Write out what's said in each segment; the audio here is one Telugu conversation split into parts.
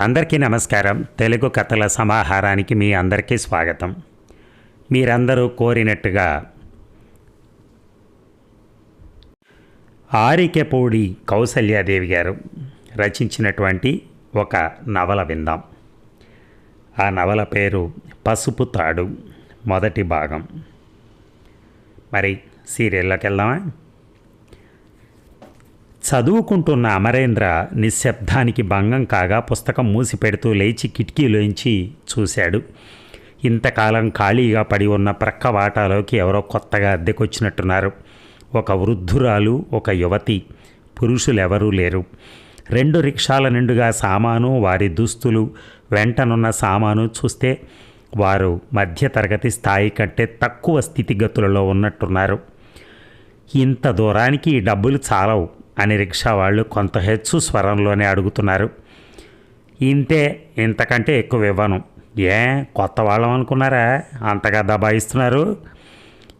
అందరికీ నమస్కారం. తెలుగు కథల సమాహారానికి మీ అందరికీ స్వాగతం. మీరందరూ కోరినట్టుగా ఆరికెపూడి కౌసల్యాదేవి గారు రచించినటువంటి ఒక నవల విందాం. ఆ నవల పేరు పసుపు తాడు మొదటి భాగం. మరి సీరియల్లోకి వెళ్దామా? చదువుకుంటున్న అమరేంద్ర నిశ్శబ్దానికి భంగం కాగా పుస్తకం మూసిపెడుతూ లేచి కిటికీలోంచి చూశాడు. ఇంతకాలం ఖాళీగా పడి ఉన్న ప్రక్క వాటాలోకి ఎవరో కొత్తగా అద్దెకొచ్చినట్టున్నారు. ఒక వృద్ధురాలు ఒక యువతి. పురుషులెవరూ లేరు. రెండు రిక్షాల నిండుగా సామాను వారి దుస్తులు వెంటనున్న సామాను చూస్తే వారు మధ్యతరగతి స్థాయి కంటే తక్కువ స్థితిగతులలో ఉన్నట్టున్నారు. ఇంత దూరానికి డబ్బులు చాలవు. అని రిక్షా వాళ్ళు కొంత హెచ్చు స్వరంలోనే అడుగుతున్నారు. ఇంతే ఇంతకంటే ఎక్కువ ఇవ్వను. ఏ కొత్త వాళ్ళం అనుకున్నారా? అంతగా దబాయిస్తున్నారు?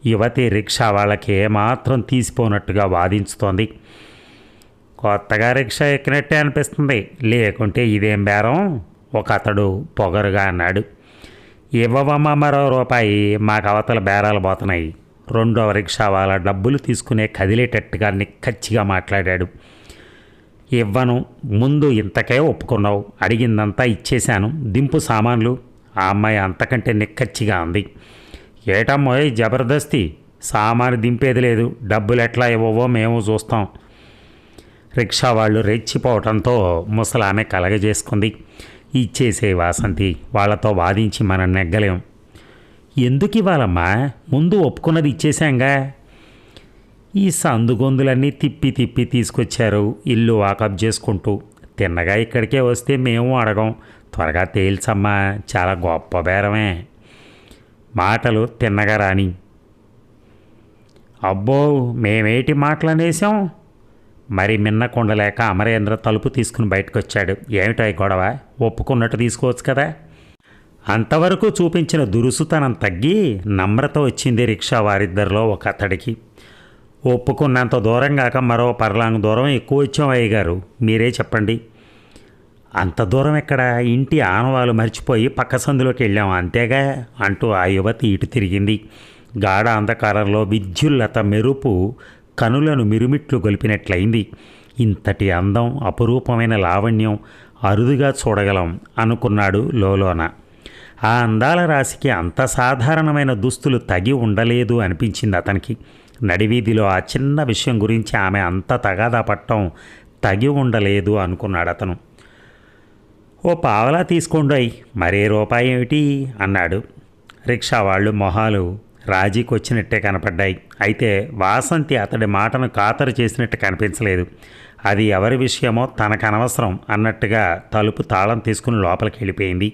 యువతి రిక్షా వాళ్ళకి ఏమాత్రం తీసిపోనట్టుగా వాదించుతోంది. కొత్తగా రిక్షా ఎక్కినట్టే అనిపిస్తుంది. లేకుంటే ఇదేం బేరం? ఒక అతడు పొగరుగా అన్నాడు. ఇవ్వవమ్మ మరో రూపాయి. మాకు అవతల బేరాలు పోతున్నాయి. రెండవ రిక్షా వాళ్ళ డబ్బులు తీసుకునే కదిలేటట్టుగా నిక్కచ్చిగా మాట్లాడాడు. ఇవ్వను ముందు ఇంతకే ఒప్పుకున్నావు అడిగిందంతా ఇచ్చేశాను దింపు సామాన్లు. ఆ అమ్మాయి అంతకంటే నిక్కచ్చిగా అంది. ఏటమ్మోయ్ జబర్దస్తి సామాను దింపేది లేదు డబ్బులు ఎట్లా ఇవ్వవో మేము చూస్తాం. రిక్షా వాళ్ళు రెచ్చిపోవటంతో ముసలామె కలగజేసుకుంది. ఇచ్చేసే వాసంతి వాళ్ళతో వాదించి మనం నెగ్గలేం. ఎందుకు ఇవ్వాలమ్మా ముందు ఒప్పుకున్నది ఇచ్చేశాంగా. ఈ సందుగొందులన్నీ తిప్పి తిప్పి తీసుకొచ్చారు ఇల్లు వాకప్ చేసుకుంటూ. తిన్నగా ఇక్కడికే వస్తే మేము అడగం. త్వరగా తేల్చమ్మా చాలా గొప్ప బేరమే. మాటలు తిన్నగా రాని. అబ్బో మేమేటి మాటలు అనేసాం మరి మిన్నకుండలేక అమరేంద్ర తలుపు తీసుకుని బయటకు వచ్చాడు ఏమిటో గొడవ? ఒప్పుకున్నట్టు తీసుకోవచ్చు కదా. అంతవరకు చూపించిన దురుసుతనం తగ్గి నమ్రత వచ్చింది రిక్షా వారిద్దరిలో ఒక అతడికి. ఒప్పుకున్నంత దూరం కాక మరో పర్లాంగ్ దూరం ఎక్కువ వచ్చాం అయ్యగారు. మీరే చెప్పండి. అంత దూరం ఎక్కడ? ఇంటి ఆనవాలు మర్చిపోయి పక్క సందులోకి వెళ్ళాం. అంతేగా? అంటూ ఆ యువతి ఇటు తిరిగింది. గాఢ అంధకారంలో విద్యుల్లత మెరుపు కనులను మిరుమిట్లు గొలిపినట్లయింది. ఇంతటి అందం అపురూపమైన లావణ్యం అరుదుగా చూడగలం అనుకున్నాడు లోలోన. ఆ అందాల రాశికి అంత సాధారణమైన దుస్తులు తగి ఉండలేదు అనిపించింది అతనికి. నడివీధిలో ఆ చిన్న విషయం గురించి ఆమె అంత తగాదా పట్టం తగి ఉండలేదు అనుకున్నాడు అతను. ఓ పావలా తీసుకోండి మరే రూపాయి ఏమిటి? అన్నాడు. రిక్షా వాళ్ళు మొహాలు రాజీకొచ్చినట్టే కనపడ్డాయి. అయితే వాసంతి అతడి మాటను ఖాతరు చేసినట్టు కనిపించలేదు. అది ఎవరి విషయమో తనకు అనవసరం అన్నట్టుగా తలుపు తాళం తీసుకుని లోపలికి వెళ్ళిపోయింది.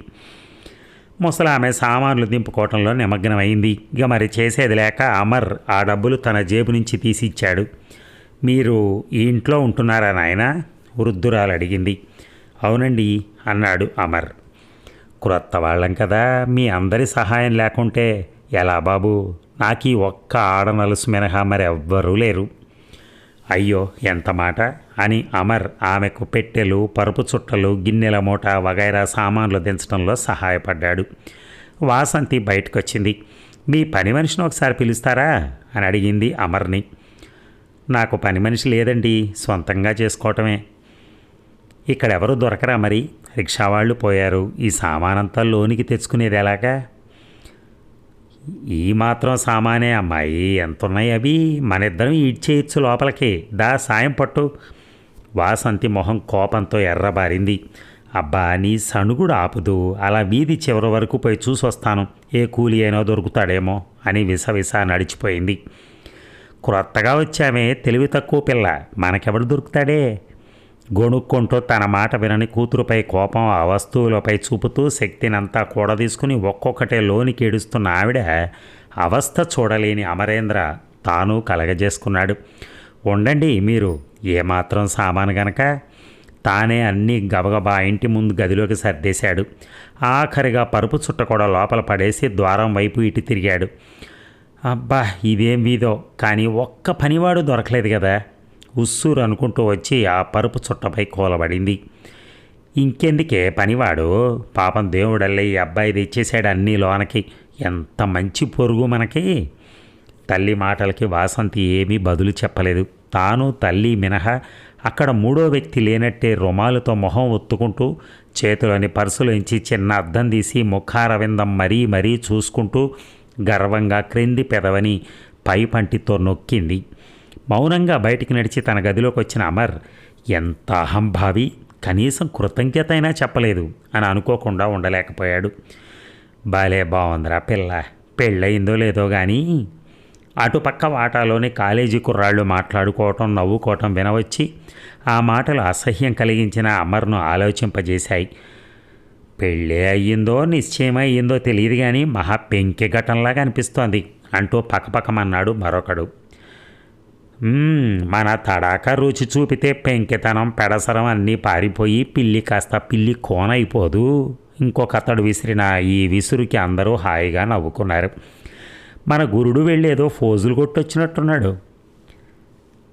ముసలామె సామాన్లు దింపుకోవటంలో నిమగ్నమైంది. ఇక మరి చేసేది లేక అమర్ ఆ డబ్బులు తన జేబు నుంచి తీసి ఇచ్చాడు మీరు ఈ ఇంట్లో ఉంటున్నారా నాయన? వృద్ధురాలు అడిగింది అవునండి అన్నాడు అమర్. క్రొత్త వాళ్ళం కదా మీ అందరి సహాయం లేకుంటే ఎలా బాబు? నాకు ఈ ఒక్క ఆడనలుసు మినహా మరి ఎవ్వరూ లేరు. అయ్యో ఎంత మాట? అని అమర్ ఆమెకు పెట్టెలు పరుపు చుట్టలు గిన్నెల మూట వగైరా సామాన్లు దించడంలో సహాయపడ్డాడు. వాసంతి బయటకొచ్చింది. మీ పని మనిషిని ఒకసారి పిలుస్తారా? అని అడిగింది అమర్ని. నాకు పని మనిషి లేదండి సొంతంగా చేసుకోవటమే. ఇక్కడెవరు దొరకరా మరి? రిక్షా వాళ్ళు పోయారు. ఈ సామానంతా లోనికి తెచ్చుకునేది ఎలాగా? ఈ మాత్రం సామానే అమ్మాయి. ఎంత ఉన్నాయి అవి? మన ఇద్దరం ఈడ్చేయచ్చు లోపలికి. దా సాయం పట్టు. వాసంతి మొహం కోపంతో ఎర్రబారింది. అబ్బా నీ సణుగుడు ఆపుదు. అలా వీధి చివరి వరకు పోయి చూసొస్తాను. ఏ కూలి అయినా దొరుకుతాడేమో అని విసవిస నడిచిపోయింది. క్రొత్తగా వచ్చామే తెలివి తక్కువ పిల్ల. మనకెవడు దొరుకుతాడే? గొణుక్కుంటూ తన మాట వినని కూతురుపై కోపం ఆ వస్తువులపై చూపుతూ శక్తినంతా కూడదీసుకుని ఒక్కొక్కటే లోనికి ఏడుస్తున్న ఆవిడ అవస్థ చూడలేని అమరేంద్ర తాను కలగజేసుకున్నాడు. ఉండండి మీరు. ఏమాత్రం సామాను గనక తానే అన్నీ గబగబా ఇంటి ముందు గదిలోకి సర్దేశాడు. ఆఖరిగా పరుపు చుట్ట కూడా లోపల పడేసి ద్వారం వైపు ఇటు తిరిగాడు. అబ్బా ఇదేం వీధో? కానీ ఒక్క పనివాడు దొరకలేదు కదా? ఉస్సూరు అనుకుంటూ వచ్చి ఆ పరుపు చుట్టపై కూలబడింది. ఇంకెందుకే పనివాడు? పాపం దేవుడల్లే ఈ అబ్బాయి తెచ్చేశాడు అన్నీ లోనకి. ఎంత మంచి పొరుగు మనకి! తల్లి మాటలకి వాసంతి ఏమీ బదులు చెప్పలేదు. తాను తల్లి మినహా అక్కడ మూడో వ్యక్తి లేనట్టే రుమాలుతో మొహం ఒత్తుకుంటూ చేతిలోని పర్సులోంచి చిన్న అద్దం తీసి ముఖారవిందం మరీ మరీ చూసుకుంటూ గర్వంగా క్రింది పెదవని పై పంటితో నొక్కింది. మౌనంగా బయటికి నడిచి తన గదిలోకి వచ్చిన అమర్ ఎంత అహంభావి కనీసం కృతజ్ఞత అయినా చెప్పలేదు అని అనుకోకుండా ఉండలేకపోయాడు. బాలే బాగుందిరా పిల్ల పెళ్ళయిందో లేదో కానీ అటుపక్క వాటాలోని కాలేజీ కుర్రాళ్ళు మాట్లాడుకోవటం నవ్వుకోవటం వినవచ్చి ఆ మాటలు అసహ్యం కలిగించిన అమర్ను ఆలోచింపజేశాయి. పెళ్ళే అయ్యిందో నిశ్చయమయ్యిందో తెలియదు కానీ మహా పెంకి ఘటనలాగా అనిపిస్తోంది అంటూ పక్కపక్కమన్నాడు మరొకడు. మన తడాక రుచి చూపితే పెంకితనం పెడసరం అన్నీ పారిపోయి పిల్లి కాస్త పిల్లి కోనైపోదు. ఇంకొకతడు ఇంకొక అతడు విసిరిన ఈ విసురుకి అందరూ హాయిగా నవ్వుకున్నారు. మన గురుడు వెళ్ళేదో ఫోజులు కొట్టొచ్చినట్టున్నాడు.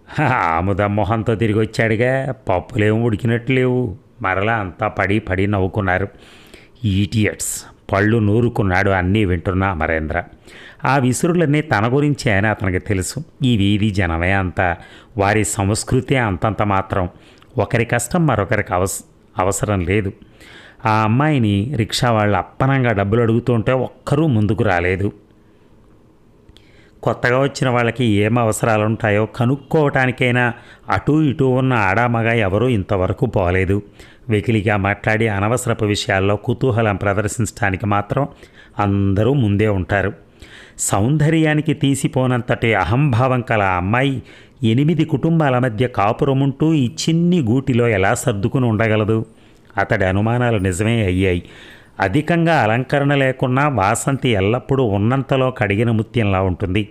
"హా, మొహంతో తిరిగి వచ్చాడుగా పప్పులేం ఉడికినట్టు లేవు. మరలా అంతా పడి పడి నవ్వుకున్నారు. ఈటియట్స్ పళ్ళు నూరుకున్నాడు అన్నీ వింటున్న అమరేంద్ర. ఆ విసురులన్నీ తన గురించే అని అతనికి తెలుసు. ఈ వీధి జనమే అంత. వారి సంస్కృతి అంతంత మాత్రం. ఒకరి కష్టం మరొకరికి అవస అవసరం లేదు. ఆ అమ్మాయిని రిక్షా వాళ్ళు అప్పనంగా డబ్బులు అడుగుతుంటే ఒక్కరూ ముందుకు రాలేదు. కొత్తగా వచ్చిన వాళ్ళకి ఏం అవసరాలు ఉంటాయో కనుక్కోవటానికైనా అటు ఇటు ఉన్న ఆడామగ ఎవరూ ఇంతవరకు పోలేదు. వెకిలిగా మాట్లాడి అనవసరపు విషయాల్లో కుతూహలం ప్రదర్శించడానికి మాత్రం అందరూ ముందే ఉంటారు. సౌందర్యానికి తీసిపోనంతటి అహంభావం కల అమ్మాయి ఎనిమిది కుటుంబాల మధ్య కాపురముంటూ ఈ చిన్ని గూటిలో ఎలా సర్దుకుని ఉండగలదు? అతడి అనుమానాలు నిజమే అయ్యాయి. అధికంగా అలంకరణ లేకున్నా వాసంతి ఎల్లప్పుడూ ఉన్నంతలో కడిగిన ముత్యంలా ఉంటుంది.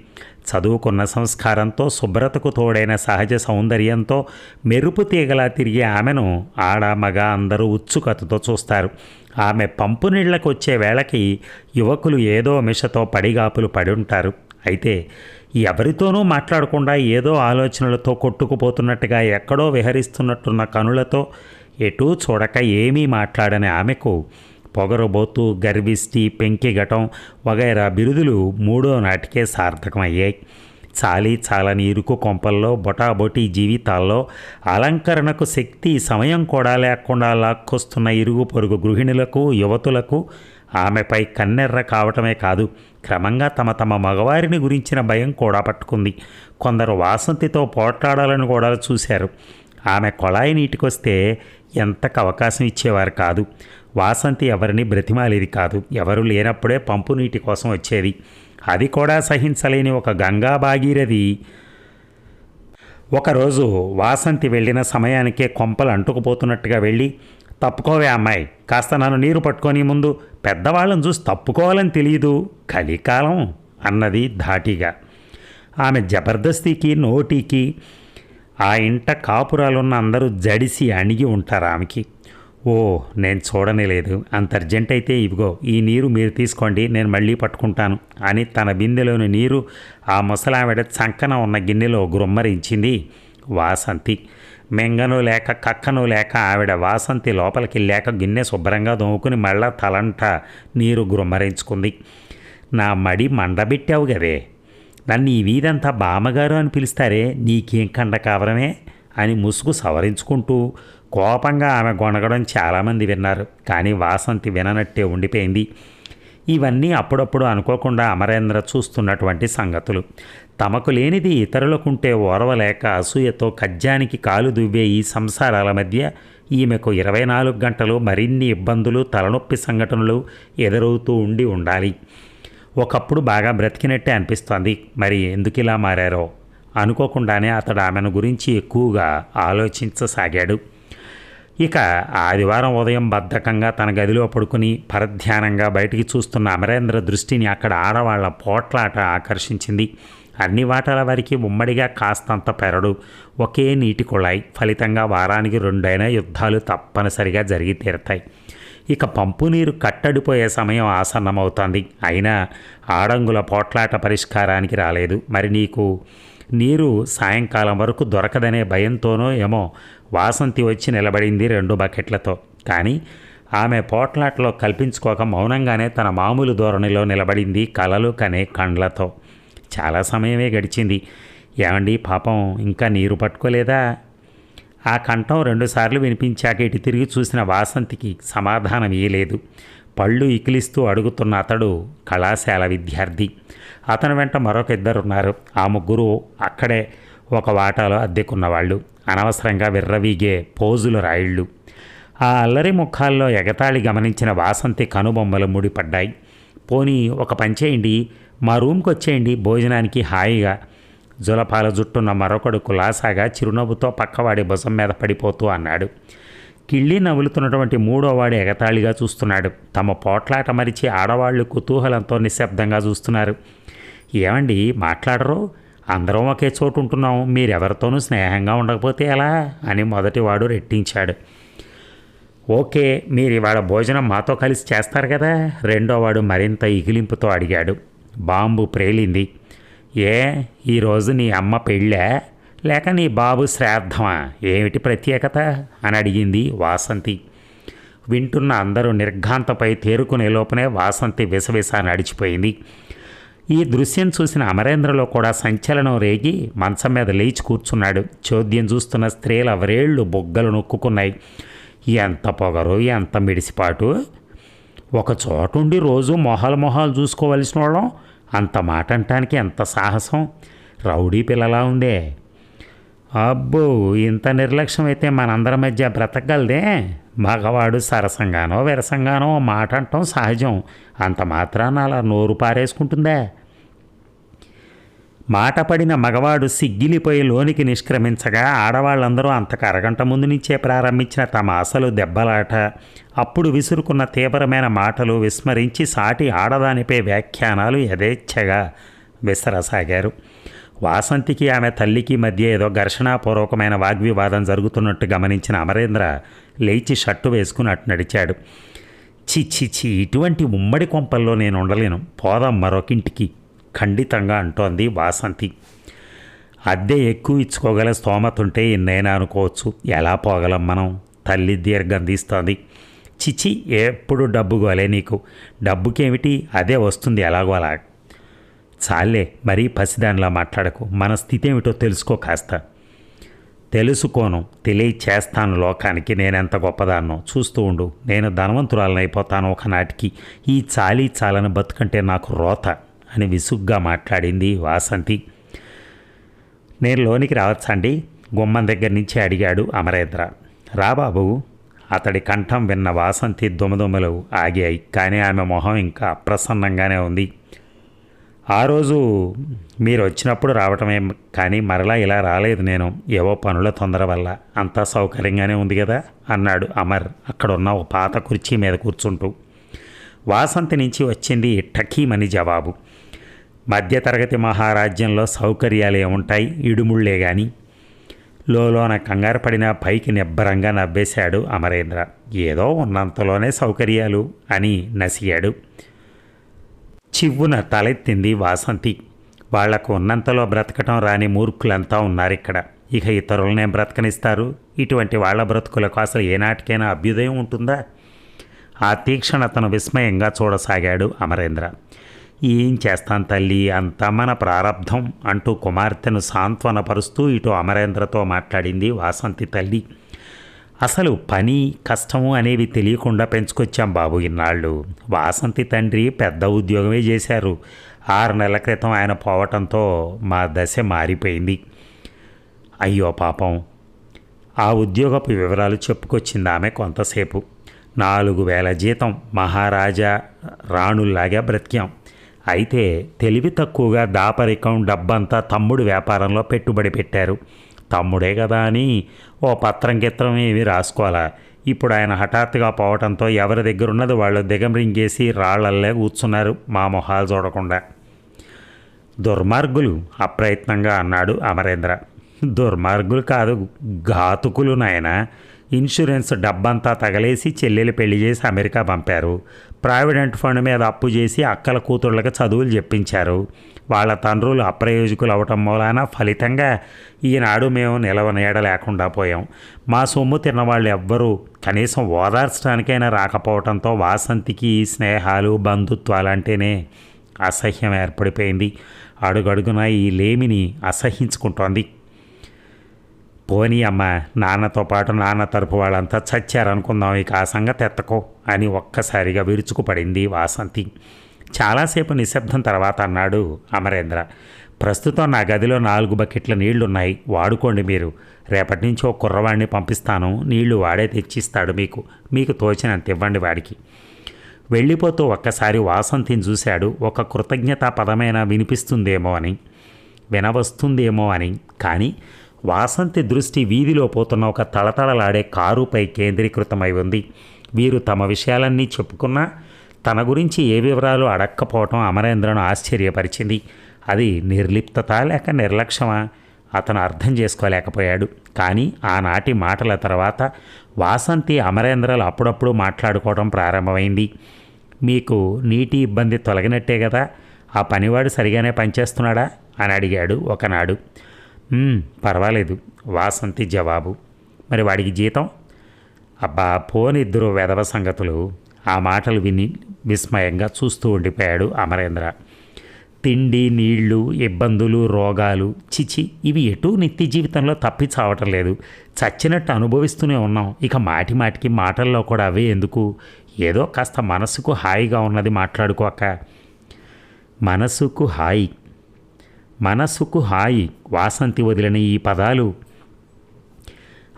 చదువుకున్న సంస్కారంతో శుభ్రతకు తోడైన సహజ సౌందర్యంతో మెరుపు తీగలా తిరిగే ఆమెను ఆడ మగ అందరూ ఉత్సుకతతో చూస్తారు. ఆమె పంపు నీళ్ళకు వచ్చే వేళకి యువకులు ఏదో మిషతో పడిగాపులు పడి ఉంటారు అయితే ఎవరితోనూ మాట్లాడకుండా ఏదో ఆలోచనలతో కొట్టుకుపోతున్నట్టుగా ఎక్కడో విహరిస్తున్నట్టున్న కనులతో ఎటూ చూడక ఏమీ మాట్లాడని ఆమెకు పొగరబోతు గర్విష్టి పెంకిగటం వగైరా బిరుదులు మూడో నాటికే సార్థకమయ్యాయి. చాలి చాలని ఇరుకు కొంపల్లో బొటాబొటి జీవితాల్లో అలంకరణకు శక్తి సమయం కూడా లేకుండా లాక్కొస్తున్న ఇరుగు పొరుగు గృహిణులకు యువతులకు ఆమెపై కన్నెర్ర కావటమే కాదు క్రమంగా తమ తమ మగవారిని గురించిన భయం కూడా పట్టుకుంది. కొందరు వాసంతితో పోట్లాడాలని కూడా చూశారు. ఆమె కొళాయి నీటికొస్తే ఎంతకు అవకాశం ఇచ్చేవారు కాదు. వాసంతి ఎవరిని బ్రతిమాలేది కాదు. ఎవరు లేనప్పుడే పంపు నీటి కోసం వచ్చేది. అది కూడా సహించలేని ఒక గంగా భాగీరథి. ఒకరోజు వాసంతి వెళ్ళిన సమయానికే కొంపలు అంటుకుపోతున్నట్టుగా వెళ్ళి తప్పుకోవే అమ్మాయి కాస్త నన్ను నీరు పట్టుకొని ముందు పెద్దవాళ్ళని చూసి తప్పుకోవాలని తెలియదు కలికాలం అన్నది ధాటిగా. ఆమె జబర్దస్తికి నోటికి ఆ ఇంట కాపురాలున్న అందరూ జడిసి అణిగి ఉంటారు ఆమెకి. ఓ నేను చూడనే లేదు. అంత అర్జెంట్ అయితే ఇవిగో ఈ నీరు మీరు తీసుకోండి నేను మళ్ళీ పట్టుకుంటాను అని తన బిందెలోని నీరు ఆ ముసలావిడ చంకన ఉన్న గిన్నెలో గుమ్మరించింది వాసంతి. మెంగను లేక కక్కను లేక ఆవిడ వాసంతి లోపలికి లేక గిన్నె శుభ్రంగా దోముకుని మళ్ళా తలంట నీరు గుమ్మరించుకుంది. నా మడి మండబెట్టావు కదే నన్ను ఈ వీధంతా బామ్మగారు అని పిలుస్తారే నీకేం కండ కావరమే అని ముసుగు సవరించుకుంటూ కోపంగా ఆమె గొనగడం చాలామంది విన్నారు కానీ వాసంతి విననట్టే ఉండిపోయింది. ఇవన్నీ అప్పుడప్పుడు అనుకోకుండా అమరేంద్ర చూస్తున్నటువంటి సంగతులు. తమకు లేనిది ఇతరులకుంటే ఓర్వలేక అసూయతో కజ్జానికి కాలు దువ్వే ఈ సంసారాల మధ్య ఈమెకు ఇరవై నాలుగు గంటలు మరిన్ని ఇబ్బందులు తలనొప్పి సంఘటనలు ఎదురవుతూ ఉండి ఉండాలి. ఒకప్పుడు బాగా బ్రతికినట్టే అనిపిస్తోంది. మరి ఎందుకు ఇలా మారారో? అనుకోకుండానే అతడు ఆమెను గురించి ఎక్కువగా ఆలోచించసాగాడు. ఇక ఆదివారం ఉదయం బద్ధకంగా తన గదిలో పడుకుని పరధ్యానంగా బయటికి చూస్తున్న అమరేంద్ర దృష్టిని అక్కడ ఆడవాళ్ళ పోట్లాట ఆకర్షించింది. అన్ని వాటాల వారికి ఉమ్మడిగా కాస్తంత పెరడు. ఒకే నీటి కుళాయి. ఫలితంగా వారానికి రెండైనా యుద్ధాలు తప్పనిసరిగా జరిగి తీరతాయి. ఇక పంపు నీరు కట్టడిపోయే సమయం ఆసన్నమవుతోంది. అయినా ఆడంగుల పోట్లాట పరిష్కారానికి రాలేదు. మరి నీకు నీరు సాయంకాలం వరకు దొరకదనే భయంతోనో ఏమో వాసంతి వచ్చి నిలబడింది రెండు బకెట్లతో. కానీ ఆమె పోట్లాట్లో కల్పించుకోక మౌనంగానే తన మామూలు ధోరణిలో నిలబడింది కలలు కనే కండ్లతో. చాలా సమయమే గడిచింది. ఏమండి పాపం ఇంకా నీరు పట్టుకోలేదా? ఆ కంఠం రెండుసార్లు వినిపించాక ఇటు తిరిగి చూసిన వాసంతికి సమాధానం ఇయ్యలేదు. పళ్ళు ఇకిలిస్తూ అడుగుతున్న అతడు కళాశాల విద్యార్థి. అతని వెంట మరొక ఇద్దరున్నారు. ఆ ముగ్గురు అక్కడే ఒక వాటాలో అద్దెకున్నవాళ్ళు. అనవసరంగా విర్రవీగే పోజుల రాయిళ్ళు. ఆ అల్లరి ముఖాల్లో ఎగతాళి గమనించిన వాసంతి కనుబొమ్మలు ముడిపడ్డాయి. పోనీ ఒక పని చేయండి మా రూమ్కి వచ్చేయండి భోజనానికి హాయిగా. జులపాల జుట్టున్న మరొకడు కులాసాగా చిరునవ్వుతో పక్కవాడి భుజం మీద పడిపోతూ అన్నాడు. కిళ్ళి నవ్వులుతున్నటువంటి మూడోవాడు ఎగతాళిగా చూస్తున్నాడు. తమ పోట్లాట మరిచి ఆడవాళ్ళు కుతూహలంతో నిశ్శబ్దంగా చూస్తున్నారు. ఏమండి మాట్లాడరు? అందరం ఒకే చోటు ఉంటున్నాం. మీరెవరితోనూ స్నేహంగా ఉండకపోతే ఎలా? అని మొదటివాడు రెట్టించాడు. ఓకే మీరు ఇవాళ భోజనం మాతో కలిసి చేస్తారు కదా? రెండోవాడు మరింత ఇగిలింపుతో అడిగాడు. బాంబు ప్రేలింది. ఏ ఈరోజు నీ అమ్మ పెళ్ళా? లేక నీ బాబు శ్రాద్ధమా? ఏమిటి ప్రత్యేకత? అని అడిగింది వాసంతి. వింటున్న అందరూ నిర్ఘాంతపై తేరుకునే లోపనే వాసంతి విసవిస నడిచిపోయింది. ఈ దృశ్యం చూసిన అమరేంద్రలో కూడా సంచలనం రేగి మంచం మీద లేచి కూర్చున్నాడు. చోద్యం చూస్తున్న స్త్రీల వ్రేళ్ళు బొగ్గలు నొక్కుకున్నాయి. ఎంత పొగరు ఎంత మిడిసిపాటు. ఒక చోటుండి రోజు మొహాలు మొహాలు చూసుకోవలసిన వాళ్ళం. అంత మాట అంటానికి ఎంత సాహసం. రౌడీ పిల్లలా ఉందే అబ్బో ఇంత నిర్లక్ష్యం అయితే మనందరి మధ్య బ్రతకగలదే. మగవాడు సరసంగానో విరసంగానో మాట అంటాం సహజం. అంత మాత్రాన అలా నోరు పారేసుకుంటుందే. మాటపడిన మగవాడు సిగ్గిలిపోయి లోనికి నిష్క్రమించగా ఆడవాళ్ళందరూ అంతకు అరగంట ముందు నుంచే ప్రారంభించిన తమ అసలు దెబ్బలాట. అప్పుడు విసురుకున్న తీవ్రమైన మాటలు విస్మరించి సాటి ఆడదానిపై వ్యాఖ్యానాలు యథేచ్ఛగా విసరసాగారు. వాసంతికి ఆమె తల్లికి మధ్య ఏదో ఘర్షణాపూర్వకమైన వాగ్వివాదం జరుగుతున్నట్టు గమనించిన అమరేంద్ర లేచి షట్టు వేసుకుని అటు నడిచాడు. చి చి చి ఇటువంటి ఉమ్మడి కొంపల్లో నేను ఉండలేను. పోదాం మరొకింటికి. ఖండితంగా అంటోంది వాసంతి. అద్దె ఎక్కువ ఇచ్చుకోగల స్తోమత ఉంటే ఎన్నైనా అనుకోవచ్చు. ఎలా పోగలం మనం? తల్లి దీర్ఘం తీస్తోంది. చిచి ఎప్పుడు డబ్బు గోలే నీకు? డబ్బుకేమిటి? అదే వస్తుంది ఎలాగో అలా. చాలే మరీ పసిదానిలా మాట్లాడకు. మన స్థితి ఏమిటో తెలుసుకో కాస్త. తెలుసుకోను. తెలియచేస్తాను లోకానికి. నేనెంత గొప్పదాన్నో? చూస్తూ ఉండు. నేను ధనవంతురాలనైపోతాను ఒకనాటికి. ఈ చాలీ చాలని బతుకంటే నాకు రోత. అని విసుగ్గా మాట్లాడింది వాసంతి. నేను లోనికి రావచ్చండి గుమ్మం దగ్గర నుంచి అడిగాడు అమరేంద్ర. రా బాబు. అతడి కంఠం విన్న వాసంతి దుమదుమలు ఆగాయి. కానీ ఆమె మొహం ఇంకా అప్రసన్నంగానే ఉంది. ఆ రోజు మీరు వచ్చినప్పుడు రావటమే కానీ మరలా ఇలా రాలేదు నేను. ఏవో పనుల తొందర వల్ల. అంతా సౌకర్యంగానే ఉంది కదా అన్నాడు అమర్ అక్కడ ఉన్న ఒక పాత కుర్చీ మీద కూర్చుంటూ. వాసంతి నుంచి వచ్చింది టకీమని జవాబు. మధ్యతరగతి మహారాజ్యంలో సౌకర్యాలు ఏముంటాయి ఇడుముళ్ళే కానీ లోలోన కంగారు పడిన పైకి నిబ్బరంగా నవ్వేశాడు అమరేంద్ర. ఏదో ఉన్నంతలోనే సౌకర్యాలు అని నసిగాడు. చివ్వున తలెత్తింది వాసంతి. వాళ్ళకు ఉన్నంతలో బ్రతకటం రాని మూర్ఖులంతా ఉన్నారు ఇక్కడ ఇక ఇతరులనే బ్రతకనిస్తారు. ఇటువంటి వాళ్ళ బ్రతుకులకు అసలు ఏనాటికైనా అభ్యుదయం ఉంటుందా? ఆ తీక్షణతను విస్మయంగా చూడసాగాడు అమరేంద్ర. ఏం చేస్తాను తల్లి? అంతా మన ప్రారంధం అంటూ కుమార్తెను సాంత్వనపరుస్తూ ఇటు అమరేంద్రతో మాట్లాడింది వాసంతి తల్లి. అసలు పని కష్టము అనేవి తెలియకుండా పెంచుకొచ్చాం బాబు ఇన్నాళ్ళు. వాసంతి తండ్రి పెద్ద ఉద్యోగమే చేశారు. ఆరు నెలల క్రితం ఆయన పోవటంతో మా దశ మారిపోయింది. అయ్యో పాపం. ఆ ఉద్యోగపు వివరాలు చెప్పుకొచ్చింది ఆమె కొంతసేపు. నాలుగు వేల జీతం. మహారాజా రాణుల్లాగా బ్రతికాం. అయితే తెలివి తక్కువగా దాపరికం డబ్బంతా తమ్ముడు వ్యాపారంలో పెట్టుబడి పెట్టారు. తమ్ముడే కదా అని ఓ పత్రం గిత్రం ఏమి రాసుకోవాలా? ఇప్పుడు ఆయన హఠాత్తుగా పోవటంతో ఎవరి దగ్గర ఉన్నది వాళ్ళు దిగమరింగేసి రాళ్ళల్లే కూర్చున్నారు మా మొహాలు చూడకుండా. దుర్మార్గులు అప్రయత్నంగా అన్నాడు అమరేంద్ర. దుర్మార్గులు కాదు ఘాతుకులు నాయన. ఇన్సూరెన్స్ డబ్బంతా తగలేసి చెల్లెలు పెళ్ళి చేసి అమెరికా పంపారు. ప్రావిడెంట్ ఫండ్ మీద అప్పు చేసి అక్కల కూతుళ్ళకి చదువులు చెప్పించారు. వాళ్ళ తండ్రులు అప్రయోజకులు అవటం మూలాన ఫలితంగా ఈనాడు మేము నిలవ నీడ లేకుండా పోయాం. మా సొమ్ము తిన్నవాళ్ళు ఎవ్వరూ కనీసం ఓదార్చడానికైనా రాకపోవడంతో వాసంతికి స్నేహాలు బంధుత్వాలంటేనే అసహ్యం ఏర్పడిపోయింది. అడుగడుగున ఈ లేమిని అసహించుకుంటోంది. పోనీ అమ్మ నాన్నతో పాటు నాన్న తరపు వాళ్ళంతా చచ్చారనుకుందాం ఇక ఆ సంగతి ఎత్తకో అని ఒక్కసారిగా విరుచుకుపడింది వాసంతి. చాలాసేపు నిశ్శబ్దం తర్వాత అన్నాడు అమరేంద్ర. ప్రస్తుతం నా గదిలో నాలుగు బకెట్ల నీళ్ళున్నాయి వాడుకోండి మీరు. రేపటి నుంచి ఒక కుర్రవాడిని పంపిస్తాను నీళ్ళు వాడే తెచ్చిస్తాడు మీకు. మీకు తోచినంత ఇవ్వండి వాడికి. వెళ్ళిపోతూ ఒక్కసారి వాసంతిని చూశాడు. ఒక కృతజ్ఞతా పదమైన వినిపిస్తుందేమో అని. వినవస్తుందేమో అని. కానీ వాసంతి దృష్టి వీధిలో పోతున్న ఒక తళతళలాడే కారుపై కేంద్రీకృతమై ఉంది. వీరు తమ విషయాలన్నీ చెప్పుకున్నా తన గురించి ఏ వివరాలు అడక్కపోవటం అమరేంద్రను ఆశ్చర్యపరిచింది. అది నిర్లిప్తత లేక నిర్లక్ష్యమా? అతను అర్థం చేసుకోలేకపోయాడు. కానీ ఆనాటి మాటల తర్వాత వాసంతి అమరేంద్రలు అప్పుడప్పుడు మాట్లాడుకోవడం ప్రారంభమైంది. మీకు నీటి ఇబ్బంది తొలగినట్టే కదా ఆ పనివాడు సరిగానే పనిచేస్తున్నాడా? అని అడిగాడు ఒకనాడు. పర్వాలేదు. వాసంతి జవాబు. మరి వాడికి జీతం? అబ్బా పోనిద్దరు వెధవ సంగతులు. ఆ మాటలు విని విస్మయంగా చూస్తూ ఉండిపోయాడు అమరేంద్ర. తిండి నీళ్ళు ఇబ్బందులు రోగాలు చిచి ఇవి ఎటూ నిత్య జీవితంలో తప్పి చావటం లేదు. చచ్చినట్టు అనుభవిస్తూనే ఉన్నాం. ఇక మాటి మాటికి మాటల్లో కూడా అవే ఎందుకు? ఏదో కాస్త మనసుకు హాయిగా ఉన్నది మాట్లాడుకోక మనసుకు హాయి. మనసుకు హాయి వాసంతి వదిలిన ఈ పదాలు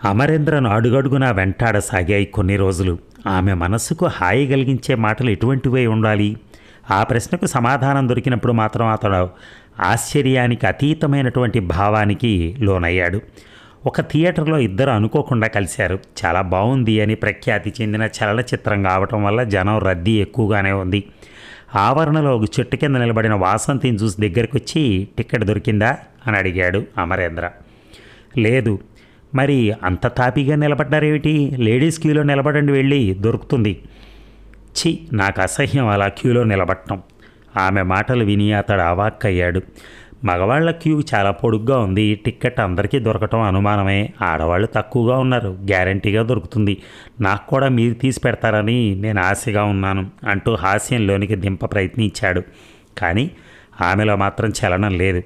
అమరేంద్రను అడుగడుగునా వెంటాడసాగాయి కొన్ని రోజులు. ఆమె మనస్సుకు హాయి కలిగించే మాటలు ఎటువంటివై ఉండాలి? ఆ ప్రశ్నకు సమాధానం దొరికినప్పుడు మాత్రం అతడు ఆశ్చర్యానికి అతీతమైనటువంటి భావానికి లోనయ్యాడు. ఒక థియేటర్లో ఇద్దరు అనుకోకుండా కలిశారు. చాలా బాగుంది అని ప్రఖ్యాతి చెందిన చలనచిత్రం కావటం వల్ల జనం రద్దీ ఎక్కువగానే ఉంది. ఆవరణలో ఒక చెట్టు కింద నిలబడిన వాసంతిని చూసి దగ్గరికి వచ్చి దొరికిందా? అని అడిగాడు అమరేంద్ర. లేదు. మరి అంత తాపీగా నిలబడ్డారేమిటి? లేడీస్ క్యూలో నిలబడండి వెళ్ళి దొరుకుతుంది. ఛీ నాకు అసహ్యం అలా క్యూలో నిలబడటం ఆమె మాటలు విని అతడు అవాక్కయ్యాడు. మగవాళ్ళ క్యూ చాలా పొడుగ్గా ఉంది. టిక్కెట్ అందరికీ దొరకటం అనుమానమే. ఆడవాళ్ళు తక్కువగా ఉన్నారు. గ్యారంటీగా దొరుకుతుంది. నాకు కూడా మీరు తీసి పెడతారని నేను ఆశగా ఉన్నాను అంటూ హాస్యంలోనికి దింప ప్రయత్నించాడు. కానీ ఆమెలో మాత్రం చలనం లేదు.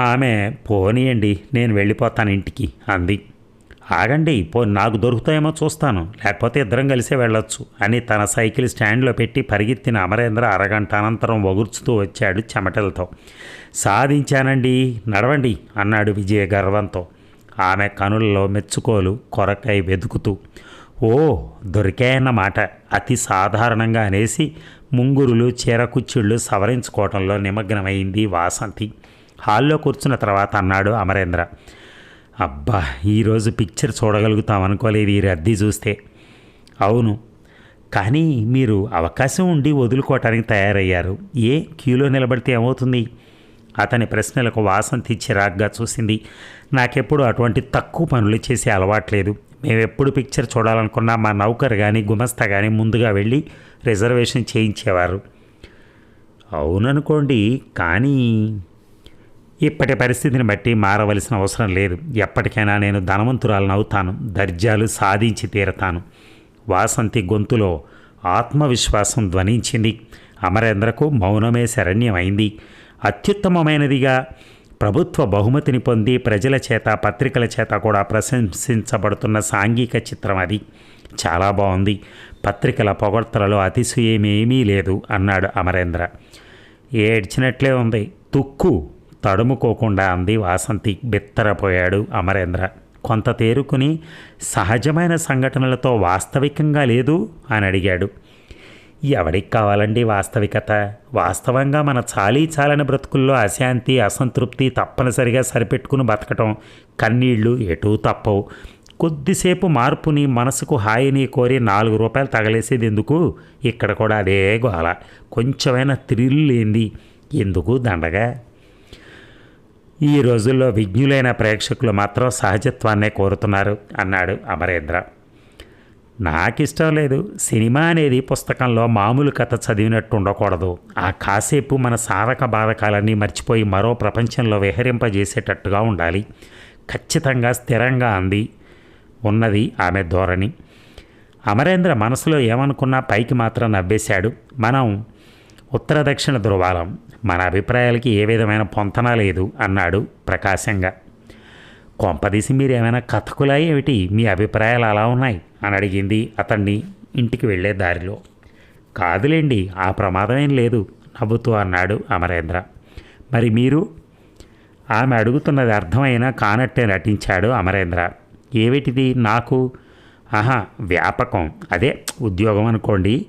ఆమె పోనీయండి నేను వెళ్ళిపోతాను ఇంటికి అంది. ఆగండి పో నాకు దొరుకుతాయేమో చూస్తాను. లేకపోతే ఇద్దరం కలిసే వెళ్ళొచ్చు అని తన సైకిల్ స్టాండ్లో పెట్టి పరిగెత్తిన అమరేంద్ర అరగంట అనంతరం వగుర్చుతూ వచ్చాడు చెమటలతో. సాధించానండి నడవండి అన్నాడు విజయ గర్వంతో. ఆమె కనులలో మెచ్చుకోలు కొరకై వెతుకుతూ ఓ దొరికాయన్నమాట అతి సాధారణంగా అనేసి ముంగురులు చీరకుచ్చిళ్ళు సవరించుకోవటంలో నిమగ్నమైంది వాసంతి. హాల్లో కూర్చున్న తర్వాత అన్నాడు అమరేంద్ర. అబ్బా ఈరోజు పిక్చర్ చూడగలుగుతాం అనుకోలేదు ఈ రద్దీ చూస్తే. అవును కానీ మీరు అవకాశం ఉండి వదులుకోవటానికి తయారయ్యారు. ఏ క్యూలో నిలబడితే ఏమవుతుంది? అతని ప్రశ్నలకు వాసంతి చిరాగ్గా చూసింది. నాకెప్పుడు అటువంటి తక్కువ పనులు చేసే అలవాట్లేదు మేము ఎప్పుడు పిక్చర్ చూడాలనుకున్నా మా నౌకర్ కానీ గుమస్తా కానీ ముందుగా వెళ్ళి రిజర్వేషన్ చేయించేవారు. అవుననుకోండి కానీ ఇప్పటి పరిస్థితిని బట్టి మారవలసిన అవసరం లేదు. ఎప్పటికైనా నేను ధనవంతురాలను అవుతాను దర్జాలు సాధించి తీరతాను. వాసంతి గొంతులో ఆత్మవిశ్వాసం ధ్వనించింది. అమరేంద్రకు మౌనమే శరణ్యమైంది. అత్యుత్తమమైనదిగా ప్రభుత్వ బహుమతిని పొంది ప్రజల చేత పత్రికల చేత కూడా ప్రశంసించబడుతున్న సాంఘిక చిత్రం అది. చాలా బాగుంది. పత్రికల పొగడ్తలలో అతిశయమేమీ లేదు అన్నాడు అమరేంద్ర. ఏడ్చినట్లే ఉంది. తుక్కు తడుముకోకుండా అంది వాసంతి బిత్తరపోయాడు అమరేంద్ర. కొంత తేరుకుని సహజమైన సంఘటనలతో వాస్తవికంగా లేదు అని అడిగాడు. ఎవడికి కావాలండి వాస్తవికత? వాస్తవంగా మన చాలీ చాలని బ్రతుకుల్లో అశాంతి అసంతృప్తి తప్పనిసరిగా సరిపెట్టుకుని బతకటం కన్నీళ్ళు ఎటూ తప్పవు. కొద్దిసేపు మార్పుని మనసుకు హాయిని కోరి నాలుగు రూపాయలు తగలేసేది ఎందుకు ఇక్కడ కూడా అదే గోల. కొంచెమైనా థ్రిల్ లేంది ఎందుకు దండగా? ఈ రోజుల్లో విజ్ఞులైన ప్రేక్షకులు మాత్రం సహజత్వాన్నే కోరుతున్నారు అన్నాడు అమరేంద్ర. నాకిష్టం లేదు. సినిమా అనేది పుస్తకంలో మామూలు కథ చదివినట్టు ఉండకూడదు. ఆ కాసేపు మన సాధక బాధకాలన్నీ మర్చిపోయి మరో ప్రపంచంలో విహరింపజేసేటట్టుగా ఉండాలి. ఖచ్చితంగా స్థిరంగా అంది ఉన్నది ఆమె ధోరణి. అమరేంద్ర మనసులో ఏమనుకున్నా పైకి మాత్రం నవ్వేశాడు. మనం ఉత్తర దక్షిణ ధృవాలం. మన అభిప్రాయాలకి ఏ విధమైన పొంతన లేదు అన్నాడు ప్రకాశంగా. కొంపదీసి మీరు ఏమైనా కథకులా ఏమిటి? మీ అభిప్రాయాలు అలా ఉన్నాయి అని అడిగింది అతన్ని ఇంటికి వెళ్ళే దారిలో. కాదులేండి ఆ ప్రమాదం ఏం లేదు నవ్వుతూ అన్నాడు అమరేంద్ర. మరి మీరు? ఆమె అడుగుతున్నది అర్థమైనా కానట్టే నటించాడు అమరేంద్ర. ఏమిటిది నాకు? ఆహా వ్యాపకం. అదే ఉద్యోగం అనుకోండి.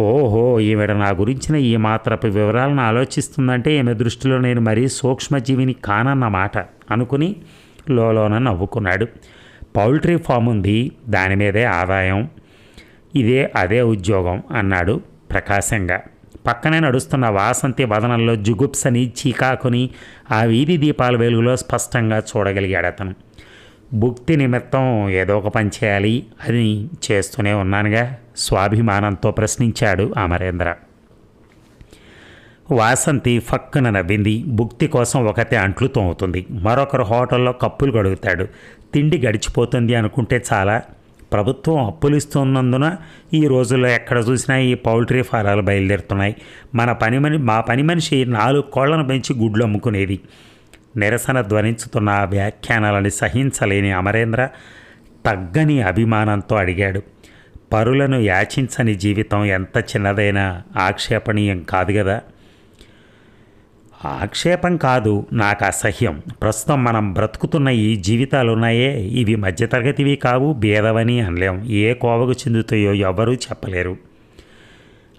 ఓహో ఈవిడ నా గురించిన ఈ మాత్రపు వివరాలను ఆలోచిస్తుందంటే ఈమె దృష్టిలో నేను మరీ సూక్ష్మజీవిని కానన్నమాట అనుకుని లోలోన నవ్వుకున్నాడు. పౌల్ట్రీ ఫామ్ ఉంది దాని మీదే ఆదాయం. ఇదే అదే ఉద్యోగం అన్నాడు ప్రకాశంగా. పక్కనే నడుస్తున్న వాసంతి వదనంలో జుగుప్సని చీకాకుని ఆ వీధి దీపాల వెలుగులో స్పష్టంగా చూడగలిగాడు అతను భుక్తి నిమిత్తం ఏదో ఒక పని చేయాలి అని చేస్తూనే ఉన్నానుగా. స్వాభిమానంతో ప్రశ్నించాడు అమరేంద్ర వాసంతి ఫక్కున నవ్వింది. భుక్తి కోసం ఒకతే అంట్లు తోముతుంది. మరొకరు హోటల్లో కప్పులు కడుగుతాడు తిండి గడిచిపోతుంది అనుకుంటే చాలా. ప్రభుత్వం అప్పులు ఇస్తున్నందున ఈ రోజుల్లో ఎక్కడ చూసినా ఈ పౌల్ట్రీ ఫారాలు బయలుదేరుతున్నాయి. మన పని మని మా పని మనిషి నాలుగు కోళ్ళను పెంచి గుడ్లు అమ్ముకునేది. నిరసన ధ్వనించుతున్న ఆ వ్యాఖ్యానాలని సహించలేని అమరేంద్ర తగ్గని అభిమానంతో అడిగాడు. పరులను యాచించని జీవితం ఎంత చిన్నదైనా ఆక్షేపణీయం కాదు కదా ఆక్షేపం కాదు నాకు అసహ్యం. ప్రస్తుతం మనం బ్రతుకుతున్న ఈ జీవితాలు ఉన్నాయే ఇవి మధ్యతరగతివి కావు భేదవని అనలేం. ఏ కోవకు చెందుతాయో ఎవరూ చెప్పలేరు.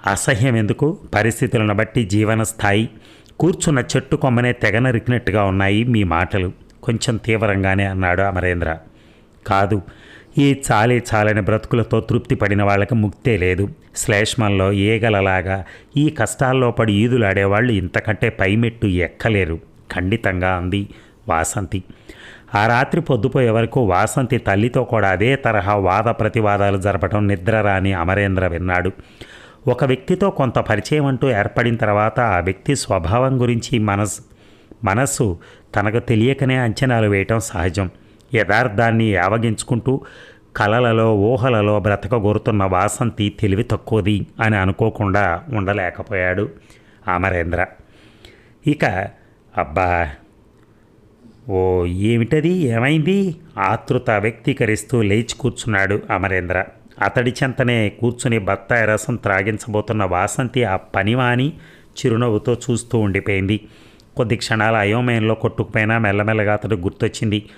అసహ్యం ఎందుకు? పరిస్థితులను బట్టి జీవన స్థాయి. కూర్చున్న చెట్టు కొమ్మనే తెగ నరికినట్టుగా ఉన్నాయి మీ మాటలు. కొంచెం తీవ్రంగానే అన్నాడు అమరేంద్ర. కాదు ఈ చాలే చాలని బ్రతుకులతో తృప్తి పడిన వాళ్ళకి ముక్తే లేదు. శ్లేష్మంలో ఏగలలాగా ఈ కష్టాల్లో పడి ఈదులాడేవాళ్ళు ఇంతకంటే పైమెట్టు ఎక్కలేరు. ఖండితంగా అంది వాసంతి. ఆ రాత్రి పొద్దుపోయే వరకు వాసంతి తల్లితో కూడా అదే తరహా వాద ప్రతివాదాలు జరపడం నిద్ర రాని అమరేంద్ర విన్నాడు. ఒక వ్యక్తితో కొంత పరిచయం అంటూ ఏర్పడిన తర్వాత ఆ వ్యక్తి స్వభావం గురించి మనసు మనస్సు తనకు తెలియకనే అంచనాలు వేయటం సహజం. యథార్థాన్ని యావగించుకుంటూ కలలలో ఊహలలో బ్రతకగోరుతున్న వాసంతి తెలివి తక్కువది అని అనుకోకుండా ఉండలేకపోయాడు అమరేంద్ర. ఇక అబ్బా! ఓ ఏమిటది? ఏమైంది? ఆతృత వ్యక్తీకరిస్తూ లేచి కూర్చున్నాడు అమరేంద్ర. అతడి చెంతనే కూర్చుని బత్తాయి రసం త్రాగించబోతున్న వాసంతి ఆ పనివాని చిరునవ్వుతో చూస్తూ ఉండిపోయింది. కొద్ది క్షణాల అయోమయంలో కొట్టుకుపోయినా మెల్లమెల్లగా అతడు గుర్తొచ్చింది.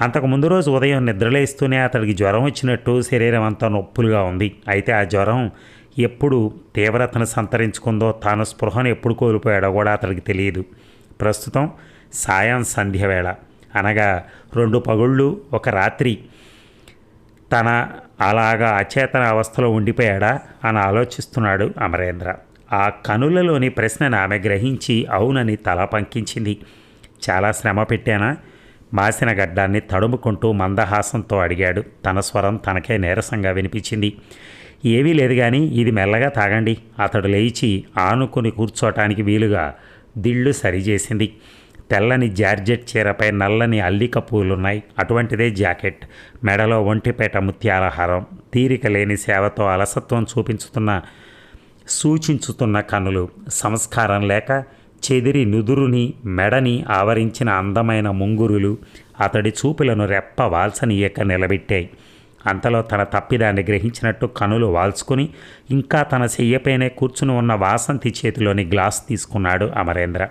అంతకు ముందు రోజు ఉదయం నిద్రలేస్తూనే అతడికి జ్వరం వచ్చినట్టు శరీరం అంతా నొప్పులుగా ఉంది. అయితే ఆ జ్వరం ఎప్పుడు తీవ్రతను సంతరించుకుందో తాను స్పృహను ఎప్పుడు కోల్పోయాడో కూడా అతడికి తెలియదు. ప్రస్తుతం సాయం సంధ్య వేళ అనగా రెండు పగుళ్ళు ఒక రాత్రి. తన అలాగా అచేతన అవస్థలో ఉండిపోయాడా అని ఆలోచిస్తున్నాడు అమరేంద్ర. ఆ కనులలోని ప్రశ్నను ఆమె గ్రహించి అవునని తల పంకించింది. చాలా శ్రమ పెట్టానా? మాసిన గడ్డాన్ని తడుముకుంటూ మందహాసంతో అడిగాడు. తన స్వరం తనకే నీరసంగా వినిపించింది. ఏమీ లేదు కానీ ఇది మెల్లగా తాగండి. అతడు లేచి ఆనుకుని కూర్చోటానికి వీలుగా దిళ్ళు సరిచేసింది. తెల్లని జార్జెట్ చీరపై నల్లని అల్లిక పూలున్నాయి. అటువంటిదే జాకెట్. మెడలో ఒంటిపేట ముత్యాలహారం తీరిక లేని సేవతో అలసత్వం చూపించుతున్న సూచించుతున్న కనులు. సంస్కారం లేక చెదిరి నుదురుని మెడని ఆవరించిన అందమైన ముంగురులు అతడి చూపులను రెప్ప వాల్సనీయక నిలబెట్టాయి. అంతలో తన తప్పిదాన్ని గ్రహించినట్టు కనులు వాల్చుకుని ఇంకా తన చెయ్యపైనే కూర్చుని ఉన్న వాసంతి చేతిలోని గ్లాస్ తీసుకున్నాడు అమరేంద్ర.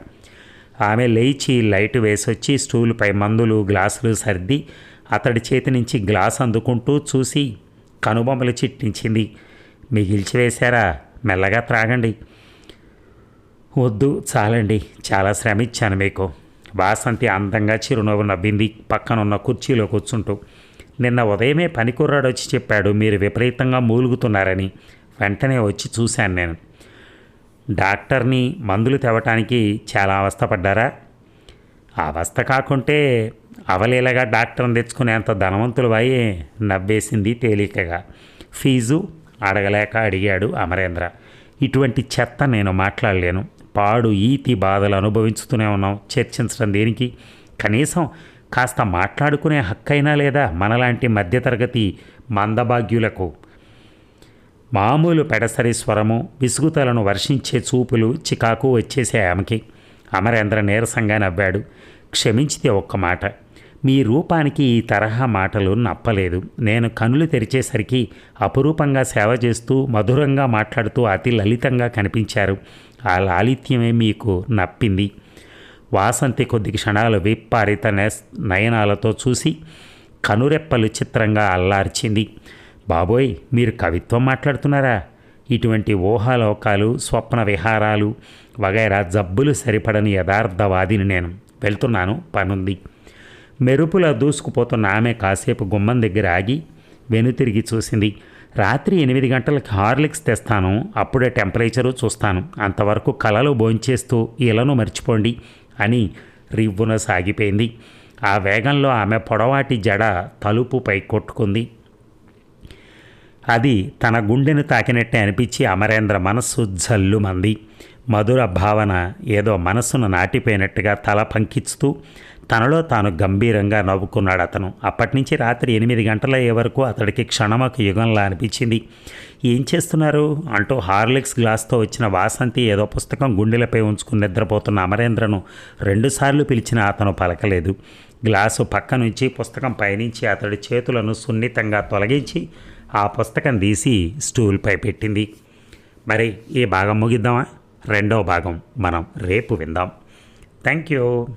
ఆమె లేచి లైట్ వేసొచ్చి స్టూలుపై మందులు గ్లాసులు సర్ది అతడి చేతి నుంచి గ్లాస్ అందుకుంటూ చూసి కనుబొమ్మలు చిట్టించింది. మిగిల్చి వేశారా? మెల్లగా త్రాగండి. వద్దు చాలండి. చాలా శ్రమ ఇచ్చాను మీకు. వాసంతి అందంగా చిరునవ్వు నవ్వింది పక్కనున్న కుర్చీలో కూర్చుంటూ. నిన్న ఉదయమే పనికుర్రాడు వచ్చి చెప్పాడు మీరు విపరీతంగా మూలుగుతున్నారని. వెంటనే వచ్చి చూశాను నేను. డాక్టర్ని మందులు తేవటానికి చాలా అవస్థపడ్డారా? అవస్థ కాకుంటే అవలీలగా డాక్టర్ని తెచ్చుకునేంత ధనవంతులు వాయి నవ్వేసింది తేలికగా. ఫీజు అడగలేక అడిగాడు అమరేంద్ర. ఇటువంటి చెత్త నేను మాట్లాడలేను. పాడు ఈతి బాధలు అనుభవించుతూనే ఉన్నాం. చర్చించడం దేనికి? కనీసం కాస్త మాట్లాడుకునే హక్కైనా లేదా మనలాంటి మధ్యతరగతి మందభాగ్యులకు మామూలు పెడసరి స్వరము విసుగుతలను వర్షించే చూపులు చికాకు వచ్చేసే ఆమెకి. అమరేంద్ర నీరసంగా నవ్వాడు. క్షమించితే ఒక్క మాట. మీ రూపానికి ఈ తరహా మాటలు నప్పలేదు. నేను కనులు తెరిచేసరికి అపురూపంగా సేవ చేస్తూ మధురంగా మాట్లాడుతూ అతి లలితంగా కనిపించారు. ఆ లాలిత్యమే మీకు నప్పింది. వాసంతి కొద్ది క్షణాలు విప్పారిత నయనాలతో చూసి కనురెప్పలు చిత్రంగా అల్లార్చింది. బాబోయ్ మీరు కవిత్వం మాట్లాడుతున్నారా? ఇటువంటి ఊహాలోకాలు స్వప్న విహారాలు వగైరా జబ్బులు సరిపడని యథార్థవాదిని నేను. వెళ్తున్నాను పనుంది. మెరుపులా దూసుకుపోతున్న ఆమె కాసేపు గుమ్మం దగ్గర ఆగి వెనుతిరిగి చూసింది. రాత్రి ఎనిమిది గంటలకు హార్లిక్స్ తెస్తాను అప్పుడే టెంపరేచరు చూస్తాను. అంతవరకు కలలు భోంచేస్తూ ఇలను మర్చిపోండి అని రివ్వున సాగిపోయింది. ఆ వేగంలో ఆమె పొడవాటి జడ తలుపుపై కొట్టుకుంది. అది తన గుండెను తాకినట్టే అనిపించి అమరేంద్ర మనస్సు జల్లుమంది. మధుర భావన ఏదో మనస్సును నాటిపోయినట్టుగా తల పంకిస్తూ తనలో తాను గంభీరంగా నవ్వుకున్నాడు అతను. అప్పటి నుంచి రాత్రి ఎనిమిది గంటల అయ్యే వరకు అతడికి క్షణమకు యుగంలా అనిపించింది. ఏం చేస్తున్నారు? అంటూ హార్లిక్స్ గ్లాస్తో వచ్చిన వాసంతి ఏదో పుస్తకం గుండెలపై ఉంచుకుని నిద్రపోతున్న అమరేంద్రను రెండుసార్లు పిలిచినా అతను పలకలేదు. గ్లాసు పక్క నుంచి పుస్తకం పైనుంచి అతడి చేతులను సున్నితంగా తొలగించి ఆ పుస్తకం తీసి స్టూల్పై పెట్టింది. మరి ఈ భాగం ముగిద్దామా? రెండో భాగం మనం రేపు విందాం. Thank you.